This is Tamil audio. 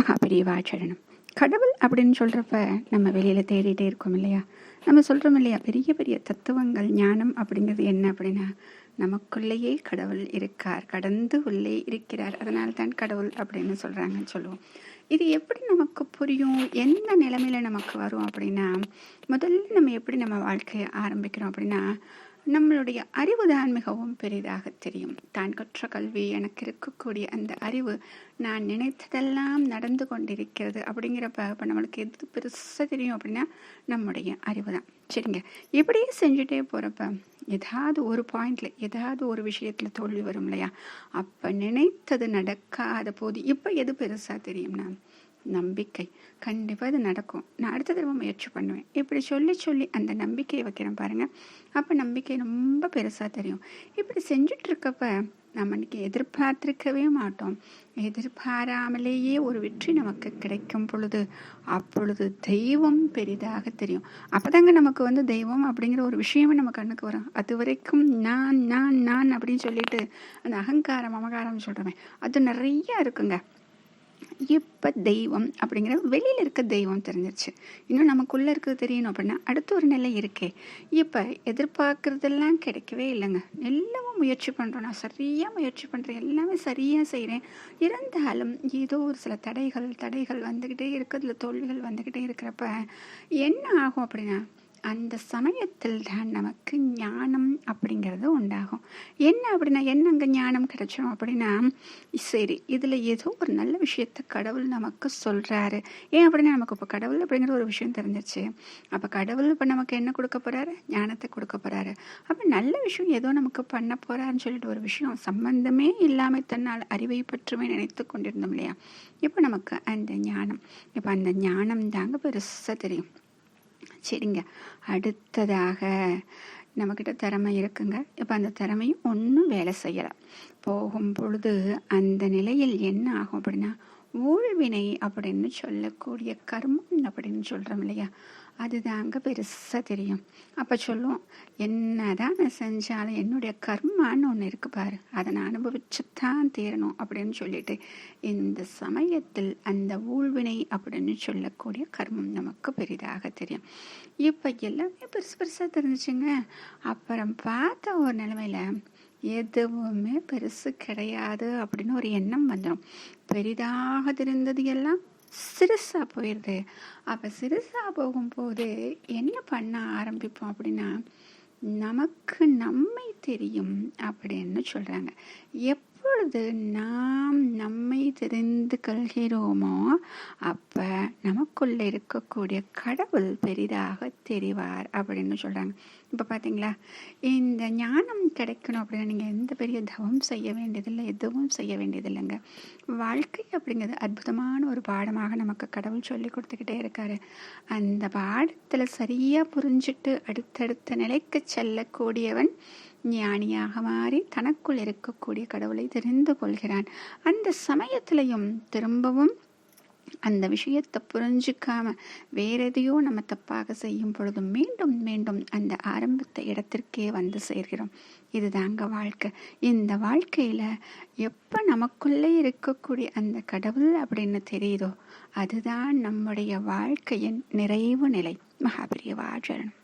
மகாபெரியவாச்சரணம் கடவுள் அப்படின்னு சொல்கிறப்ப நம்ம வெளியில் தேடிட்டே இருக்கோம் இல்லையா? நம்ம சொல்கிறோம் இல்லையா? பெரிய பெரிய தத்துவங்கள் ஞானம் அப்படிங்கிறது என்ன அப்படின்னா நமக்குள்ளேயே கடவுள் இருக்கார் கடந்து உள்ளே இருக்கிறார். அதனால தான் கடவுள் அப்படின்னு சொல்கிறாங்கன்னு சொல்லுவோம். இது எப்படி நமக்கு புரியும்? எந்த நிலைமையில் நமக்கு வரும் அப்படின்னா முதல்ல நம்ம எப்படி நம்ம வாழ்க்கையை ஆரம்பிக்கிறோம் அப்படின்னா நம்மளுடைய அறிவு தான் மிகவும் பெரிதாக தெரியும். தான் கற்ற கல்வி எனக்கு இருக்கக்கூடிய அந்த அறிவு நான் நினைத்ததெல்லாம் நடந்து கொண்டிருக்கிறது அப்படிங்கிறப்ப இப்போ நம்மளுக்கு எது பெருசாக தெரியும் அப்படின்னா நம்முடைய அறிவு தான். சரிங்க. இப்படியே செஞ்சுட்டே போகிறப்ப ஏதாவது ஒரு பாயிண்டில் ஏதாவது ஒரு விஷயத்தில் தோல்வி வரும் இல்லையா? அப்போ நினைத்தது நடக்காத போது இப்போ எது பெருசாக தெரியும்னா நம்பிக்கை. கண்டிப்பாக இது நடக்கும். நான் அடுத்த தடவை முயற்சி பண்ணுவேன். இப்படி சொல்லி சொல்லி அந்த நம்பிக்கையை வைக்கிறேன் பாருங்கள் அப்போ நம்பிக்கை ரொம்ப பெருசாக தெரியும். இப்படி செஞ்சிட்ருக்கப்ப நம்ம இன்னைக்கு எதிர்பார்த்திருக்கவே மாட்டோம். எதிர்பாராமலேயே ஒரு வெற்றி நமக்கு கிடைக்கும் பொழுது அப்பொழுது தெய்வம் பெரிதாக தெரியும். அப்போதாங்க நமக்கு வந்து தெய்வம் அப்படிங்கிற ஒரு விஷயமே நம்ம கண்ணுக்கு வரும். அது வரைக்கும் நான் நான் நான் அப்படின்னு சொல்லிட்டு அந்த அகங்காரம் அமகாரம் சொல்கிறவன் அது நிறைய இருக்குங்க. இப்போ தெய்வம் அப்படிங்கிற வெளியில் இருக்க தெய்வம் தெரிஞ்சிருச்சு. இன்னும் நமக்குள்ளே இருக்கிறது தெரியணும் அப்படின்னா அடுத்த ஒரு நிலை இருக்கே. இப்போ எதிர்பார்க்குறதெல்லாம் கிடைக்கவே இல்லைங்க. எல்லாமே முயற்சி பண்ணுறோம் நான் சரியாக முயற்சி பண்ணுறேன் எல்லாமே சரியாக செய்கிறேன் இருந்தாலும் ஏதோ ஒரு சில தடைகள் தடைகள் வந்துக்கிட்டே இருக்கிறதுல தோல்விகள் வந்துக்கிட்டே இருக்கிறப்ப என்ன ஆகும் அப்படின்னா அந்த சமயத்தில் தான் நமக்கு ஞானம் அப்படிங்கிறது உண்டாகும். என்ன அப்படின்னா என்ன அங்கே ஞானம் கிடைச்சோம் அப்படின்னா சரி இதில் ஏதோ ஒரு நல்ல விஷயத்த கடவுள் நமக்கு சொல்கிறாரு ஏன் அப்படின்னா நமக்கு இப்போ கடவுள் அப்படிங்கிற ஒரு விஷயம் தெரிஞ்சிச்சு அப்போ கடவுள் இப்போ நமக்கு என்ன கொடுக்க போகிறாரு ஞானத்தை கொடுக்க போகிறாரு அப்போ நல்ல விஷயம் ஏதோ நமக்கு பண்ண போகிறாருன்னு சொல்லிட்டு ஒரு விஷயம் சம்பந்தமே இல்லாமல் தன்னால் அறிவை பற்றுமே நினைத்து கொண்டிருந்தோம் இல்லையா? இப்போ நமக்கு அந்த ஞானம். இப்போ அந்த ஞானம் தாங்க பெருசாக தெரியும். சரிங்க. அடுத்ததாக நம்மக்கிட்ட திறமை இருக்குங்க. இப்போ அந்த திறமையும் ஒன்றும் வேலை செய்யலை. போகும் பொழுது அந்த நிலையில் என்ன ஆகும் அப்படின்னா ஊழ்வினை அப்படின்னு சொல்லக்கூடிய கர்மம் அப்படின்னு சொல்கிறோம் இல்லையா? அதுதாங்க பெருசாக தெரியும். அப்போ சொல்லுவோம் என்ன தான் நான் செஞ்சாலும் என்னுடைய கர்மான்னு ஒன்று இருக்கு பாரு. அதை நான் அனுபவிச்சு தான் தீரணும் அப்படின்னு சொல்லிட்டு இந்த சமயத்தில் அந்த ஊழ்வினை அப்படின்னு சொல்லக்கூடிய கர்மம் நமக்கு பெரிதாக தெரியும். இப்போ எல்லாமே பெருசு பெருசாக தெரிஞ்சுங்க அப்புறம் பார்த்த ஒரு நிலைமையில் எதுவுமே பெருசு கிடையாது அப்படின்னு ஒரு எண்ணம் வந்துடும். பெரிதாக தெரிந்தது எல்லாம் சிறுசாக போயிடுது. அப்போ சிறுசாக போகும்போது என்ன பண்ண ஆரம்பிப்போம் அப்படின்னா நமக்கு நம்மை தெரியும் அப்படின்னு சொல்கிறாங்க எப் எப்பொழுது நாம் நம்மை தெரிந்து கொள்கிறோமோ அப்போ நமக்குள்ளே இருக்கக்கூடிய கடவுள் பெரிதாக தெரிவார் அப்படின்னு சொல்கிறாங்க இப்போ பார்த்தீங்களா இந்த ஞானம் கிடைக்கணும் அப்படின்னா நீங்கள் எந்த பெரிய தவம் செய்ய வேண்டியதில்லை எதுவும் செய்ய வேண்டியதில்லைங்க. வாழ்க்கை அப்படிங்கிறது அற்புதமான ஒரு பாடமாக நமக்கு கடவுள் சொல்லி கொடுத்துக்கிட்டே இருக்காரு. அந்த பாடத்தில் சரியாக புரிஞ்சுட்டு அடுத்தடுத்த நிலைக்கு செல்லக்கூடியவன் ஞானியாக மாறி தனக்குள் இருக்கக்கூடிய கடவுளை தெரிந்து கொள்கிறான். அந்த சமயத்திலையும் திரும்பவும் அந்த விஷயத்தை புரிஞ்சிக்காம வேற எதையோ நம்ம தப்பாக செய்யும் பொழுது மீண்டும் மீண்டும் அந்த ஆரம்பத்த இடத்திற்கே வந்து சேர்கிறோம். இதுதாங்க வாழ்க்கை. இந்த வாழ்க்கையில எப்போ நமக்குள்ளே இருக்கக்கூடிய அந்த கடவுள் அப்படின்னு தெரியுதோ அதுதான் நம்முடைய வாழ்க்கையின் நிறைவு நிலை. மகாபிரியவாச்சரணம்